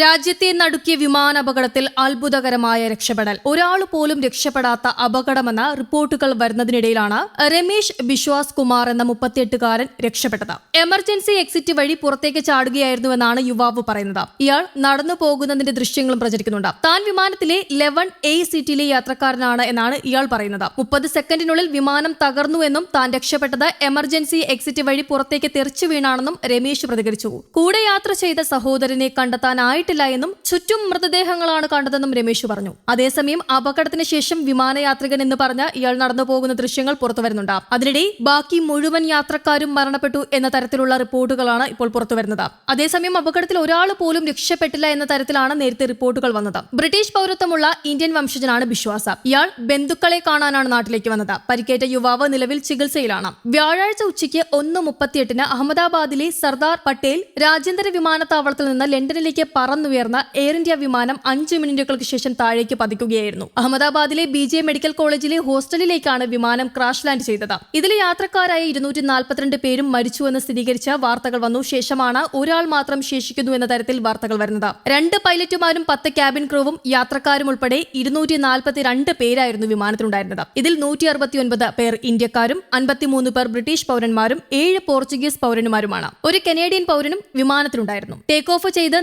രാജ്യത്തെ നടുക്കിയ വിമാനാപകടത്തിൽ അത്ഭുതകരമായ രക്ഷപ്പെടൽ. ഒരാൾ പോലും രക്ഷപ്പെടാത്ത അപകടമെന്ന റിപ്പോർട്ടുകൾ വരുന്നതിനിടയിലാണ് രമേശ് ബിശ്വാസ് കുമാർ എന്ന മുപ്പത്തിയെട്ടുകാരൻ രക്ഷപ്പെട്ടത്. എമർജൻസി എക്സിറ്റ് വഴി പുറത്തേക്ക് ചാടുകയായിരുന്നുവെന്നാണ് യുവാവ് പറയുന്നത്. ഇയാൾ നടന്നു പോകുന്നതിന്റെ ദൃശ്യങ്ങളും പ്രചരിക്കുന്നുണ്ട്. താൻ വിമാനത്തിലെ ലെവൻ എ സീറ്റിലെ യാത്രക്കാരനാണ് എന്നാണ് ഇയാൾ പറയുന്നത്. മുപ്പത് സെക്കൻഡിനുള്ളിൽ വിമാനം തകർന്നുവെന്നും താൻ രക്ഷപ്പെട്ടത് എമർജൻസി എക്സിറ്റ് വഴി പുറത്തേക്ക് തെറിച്ചു വീണാണെന്നും രമേശ് പ്രതികരിച്ചു. കൂടെ യാത്ര ചെയ്ത സഹോദരനെ കണ്ടെത്താനായിട്ടില്ല എന്നും ചുറ്റും മൃതദേഹങ്ങളാണ് കണ്ടതെന്നും രമേശ് പറഞ്ഞു. അതേസമയം അപകടത്തിന് ശേഷം വിമാനയാത്രികൻ എന്ന് പറഞ്ഞ ഇയാൾ നടന്നു പോകുന്ന ദൃശ്യങ്ങൾ പുറത്തുവരുന്നുണ്ട് അതിനിടെ ബാക്കി മുഴുവൻ യാത്രക്കാരും മരണപ്പെട്ടു എന്ന തരത്തിലുള്ള റിപ്പോർട്ടുകളാണ് ഇപ്പോൾ പുറത്തുവരുന്നത് അതേസമയം അപകടത്തിൽ ഒരാൾ പോലും രക്ഷപ്പെട്ടില്ല എന്ന തരത്തിലാണ് നേരത്തെ റിപ്പോർട്ടുകൾ വന്നത്. ബ്രിട്ടീഷ് പൗരത്വമുള്ള ഇന്ത്യൻ വംശജനാണ് ബിശ്വാസ ഇയാൾ ബന്ധുക്കളെ കാണാനാണ് നാട്ടിലേക്ക് വന്നത്. പരിക്കേറ്റ യുവാവ് നിലവിൽ ചികിത്സയിലാണ്. വ്യാഴാഴ്ച ഉച്ചയ്ക്ക് ഒന്ന് മുപ്പത്തിയെട്ടിന് അഹമ്മദാബാദിലെ സർദാർ പട്ടേൽ രാജ്യാന്തര വിമാനത്താവളത്തിൽ നിന്ന് ലണ്ടനിലേക്ക് പറന്നുയർന്ന എയർ ഇന്ത്യ വിമാനം അഞ്ച് മിനിറ്റുകൾക്ക് ശേഷം താഴേക്ക് പതിക്കുകയായിരുന്നു. അഹമ്മദാബാദിലെ ബി ജെ മെഡിക്കൽ കോളേജിലെ ഹോസ്റ്റലിലേക്കാണ് വിമാനം ക്രാഷ് ലാൻഡ് ചെയ്തത്. ഇതിലെ യാത്രക്കാരായ ഇരുന്നൂറ്റി നാൽപ്പത്തിരണ്ട് പേരും മരിച്ചുവെന്ന് സ്ഥിരീകരിച്ച വാർത്തകൾ വന്നു. ശേഷമാണ് ഒരാൾ മാത്രം ശേഷിക്കുന്നു എന്ന തരത്തിൽ വാർത്തകൾ വരുന്നത്. രണ്ട് പൈലറ്റുമാരും പത്ത് ക്യാബിൻ ക്രൂവും യാത്രക്കാരും ഉൾപ്പെടെ ഇരുന്നൂറ്റി നാൽപ്പത്തിരണ്ട് പേരായിരുന്നു വിമാനത്തിലുണ്ടായിരുന്നത്. ഇതിൽ നൂറ്റി അറുപത്തിയൊൻപത് പേർ ഇന്ത്യക്കാരും അൻപത്തിമൂന്ന് പേർ ബ്രിട്ടീഷ് പൗരന്മാരും ഏഴ് പോർച്ചുഗീസ് പൗരന്മാരുമാണ്. ഒരു കനേഡിയൻ പൗരനും വിമാനത്തിലുണ്ടായിരുന്നു. ടേക്ക് ഓഫ് ചെയ്ത്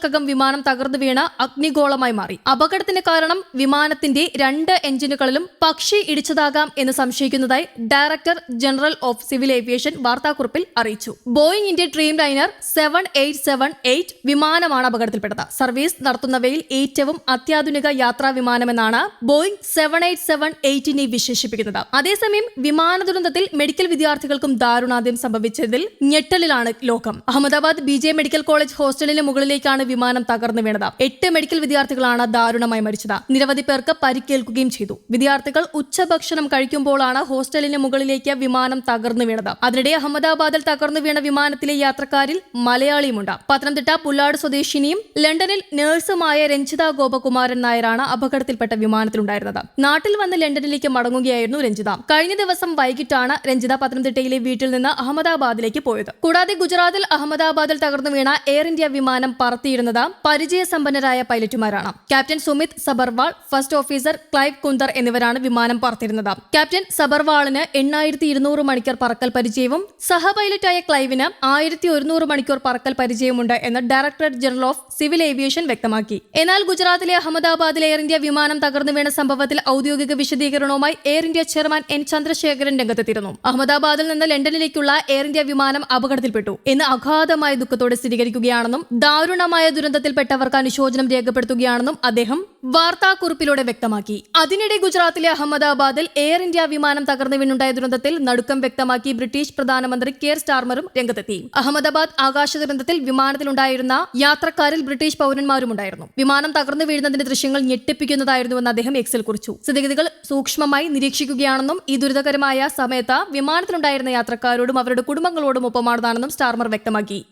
നിമിഷങ്ങൾക്കകം വിമാനം തകർന്നു വീണ അഗ്നിഗോളമായി മാറി. അപകടത്തിന് കാരണം വിമാനത്തിന്റെ രണ്ട് എഞ്ചിനുകളിലും പക്ഷി ഇടിച്ചതാകാം എന്ന് സംശയിക്കുന്നതായി director general of civil aviation വാർത്താക്കുറിപ്പിൽ അറിയിച്ചു. ബോയിങ്ങിന്റെ Dreamliner seven eight seven eight വിമാനമാണ് അപകടത്തിൽപ്പെട്ടത്. സർവീസ് നടത്തുന്നവയിൽ ഏറ്റവും അത്യാധുനിക യാത്രാ വിമാനമെന്നാണ് ബോയിങ് സെവൻ എയ്റ്റ് സെവൻ എയ്റ്റിനെ വിശേഷിപ്പിക്കുന്നത്. അതേസമയം വിമാന ദുരന്തത്തിൽ മെഡിക്കൽ വിദ്യാർത്ഥികൾക്കും ദാരുണാന്ത്യം സംഭവിച്ചതിൽ ഞെട്ടലിലാണ് ലോകം. അഹമ്മദാബാദ് ബി മെഡിക്കൽ കോളേജ് ഹോസ്റ്റലിന് മുകളിലേക്കാണ് വിമാനം തകർന്നു വീണത്. എട്ട് മെഡിക്കൽ വിദ്യാർത്ഥികളാണ് ദാരുണമായി മരിച്ചത്. നിരവധി പേർക്ക് പരിക്കേൽക്കുകയും ചെയ്തു. വിദ്യാർത്ഥികൾ ഉച്ചഭക്ഷണം കഴിക്കുമ്പോഴാണ് ഹോസ്റ്റലിന് മുകളിലേക്ക് വിമാനം തകർന്നു വീണത്. അതിനിടെ അഹമ്മദാബാദിൽ തകർന്നു വീണ വിമാനത്തിലെ യാത്രക്കാരിൽ മലയാളിയുമുണ്ട്. പത്തനംതിട്ട പുല്ലാട് സ്വദേശിനിയും ലണ്ടനിൽ നഴ്സുമായ രഞ്ജിത ഗോപകുമാരൻ നായരാണ് അപകടത്തിൽപ്പെട്ട വിമാനത്തിലുണ്ടായിരുന്നത്. നാട്ടിൽ വന്ന് ലണ്ടനിലേക്ക് മടങ്ങുകയായിരുന്നു രഞ്ജിത. കഴിഞ്ഞ ദിവസം വൈകിട്ടാണ് രഞ്ജിത പത്തനംതിട്ടയിലെ വീട്ടിൽ നിന്ന് അഹമ്മദാബാദിലേക്ക് പോയത്. കൂടാതെ ഗുജറാത്തിൽ അഹമ്മദാബാദിൽ തകർന്നു വീണ എയർ ഇന്ത്യ വിമാനം പറത്തിയിരുന്നത് പരിചയസമ്പന്നരായ പൈലറ്റുമാരാണ്. Captain Sumeet Sabharwal first officer Clive Kunder എന്നിവരാണ് വിമാനം പറത്തിരുന്നത് ക്യാപ്റ്റൻ സബർവാളിന് എണ്ണായിരത്തി ഇരുന്നൂറ് മണിക്കൂർ പറക്കൽ പരിചയവും സഹ പൈലറ്റായ ക്ലൈവിന് ആയിരത്തി ഒരുന്നൂറ് മണിക്കൂർ പറക്കൽ പരിചയമുണ്ട് എന്ന് directorate general of civil aviation വ്യക്തമാക്കി. എന്നാൽ ഗുജറാത്തിലെ അഹമ്മദാബാദിലെ എയർ ഇന്ത്യ വിമാനം തകർന്നു വീണ സംഭവത്തിൽ ഔദ്യോഗിക വിശദീകരണവുമായി Air India chairman N Chandrasekaran രംഗത്തെത്തിയിരുന്നു. അഹമ്മദാബാദിൽ നിന്ന് ലണ്ടനിലേക്കുള്ള എയർ ഇന്ത്യ വിമാനം അപകടത്തിൽപ്പെട്ടു. എന്ന് അഗാധമായ ദുഃഖത്തോടെ സ്ഥിരീകരിക്കുകയാണെന്നും ദാരുണമായ ദുരന്തത്തിൽപ്പെട്ടവർക്ക് അനുശോചനം രേഖപ്പെടുത്തുകയാണെന്നും അദ്ദേഹം വാർത്താക്കുറിപ്പിലൂടെ വ്യക്തമാക്കി. അതിനിടെ ഗുജറാത്തിലെ അഹമ്മദാബാദിൽ എയർ ഇന്ത്യ വിമാനം തകർന്നു വീണുണ്ടായ ദുരന്തത്തിൽ നടുക്കം വ്യക്തമാക്കി ബ്രിട്ടീഷ് പ്രധാനമന്ത്രി കെയർ സ്റ്റാർമറും രംഗത്തെത്തി. അഹമ്മദാബാദ് ആകാശ ദുരന്തത്തിൽ വിമാനത്തിലുണ്ടായിരുന്ന യാത്രക്കാരിൽ ബ്രിട്ടീഷ് പൗരന്മാരുമുണ്ടായിരുന്നു. വിമാനം തകർന്നു വീഴുന്നതിന്റെ ദൃശ്യങ്ങൾ ഞെട്ടിപ്പിക്കുന്നതായിരുന്നുവെന്ന് അദ്ദേഹം എക്സിൽ കുറിച്ചു. സ്ഥിതിഗതികൾ സൂക്ഷ്മമായി നിരീക്ഷിക്കുകയാണെന്നും ഈ ദുരിതകരമായ സമയത്ത് വിമാനത്തിലുണ്ടായിരുന്ന യാത്രക്കാരോടും അവരുടെ കുടുംബങ്ങളോടും ഒപ്പമാണെന്നും സ്റ്റാർമർ വ്യക്തമാക്കി.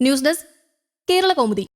News desk Kerala Kaumudi.